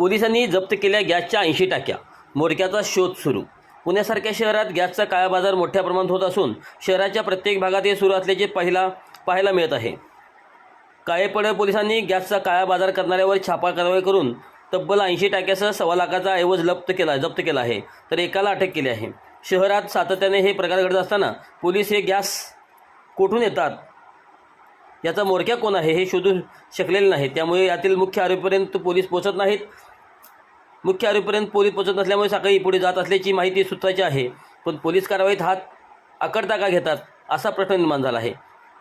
पोलिसांनी जप्त केल्या गॅसच्या ऐंशी टाक्या. मोरक्याचा शोध सुरू. पुण्यासारख्या शहरात गॅसचा काळा बाजार मोठ्या प्रमाणात होत असून शहराच्या प्रत्येक भागात हे सुरू असल्याचे पाहिला पाहायला मिळत आहे. काळेपडे पोलिसांनी गॅसचा काळा बाजार करणाऱ्यावर छापा कारवाई करून तब्बल ऐंशी टाक्यासह सव्वा लाखाचा ऐवज लप्त केला जप्त केला आहे. तर एकाला अटक केली आहे. शहरात सातत्याने हे प्रकार घडत असताना पोलीस हे गॅस कुठून येतात? याचा मोरक्या कोण आहे हे शोधू शकलेले नाही त्यामुळे यातील मुख्य आरोपीपर्यंत पोलीस पोहोचत नाहीत. मुख्य आरोपीपर्यंत पोलीस पोहोचत नसल्यामुळे साखळी पुढे जात असल्याची माहिती सूत्राची आहे. पण पोलीस कारवाईत हात आकडता का घेतात असा प्रश्न निर्माण झाला आहे.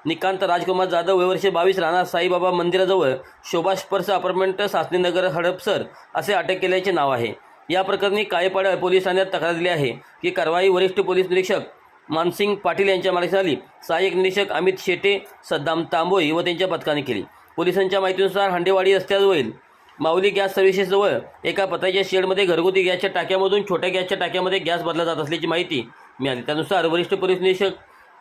निकांत राजकुमार जाधव वयवर्षे बावीस राणा साईबाबा मंदिराजवळ शोभा अपार्टमेंट सासणीनगर हडपसर असे अटक केल्याचे नाव आहे. या प्रकरणी कायपाडा पोलीस ठाण्यात तक्रार दिली आहे की कारवाई वरिष्ठ पोलीस निरीक्षक मानसिंग पाटील यांच्या मार्गदर्शनाखाली सहाय्यक निरीक्षक अमित शेटे सद्दाम तांबोई व त्यांच्या पथकाने केली. पोलिसांच्या माहितीनुसार हांडेवाडी रस्त्याजवळील माऊली गॅस सर्व्हिसेसजवळ एका पत्र्याच्या शेडमध्ये घरगुती गॅसच्या टाक्यामधून छोट्या गॅसच्या टाक्यामध्ये गॅस बदला जात असल्याची माहिती मिळाली. त्यानुसार वरिष्ठ पोलीस निरीक्षक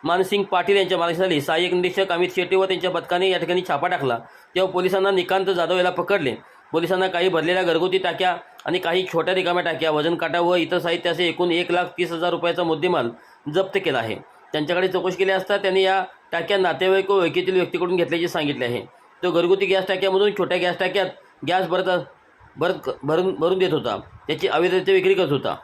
मानसिंग पाटील यांच्या मार्गदर्शनाखाली सहाय्यक निरीक्षक अमित शेट्टी व त्यांच्या पथकाने या ठिकाणी छापा टाकला. तेव्हा पोलिसांना निकांत जाधव याला पकडले. पोलिसांना काही भरलेल्या घरगुती टाक्या आणि काही छोट्या रिकाम्या टाक्या वजन काटा व इतर साहित्य असे एकूण एक लाख तीस हजार रुपयाचा मुद्देमाल जप्त केला आहे. त्यांच्याकडे चौकशी केली असता त्यांनी या टाक्या नातेवाईक व ओळखीतील व्यक्तीकडून घेतल्याचे सांगितले आहे. तो घरगुती गॅस टाक्यामधून छोट्या गॅस टाक्यात गॅस भरता भरत भरून भरून देत होता. त्याची अवैधते विक्री करत होता.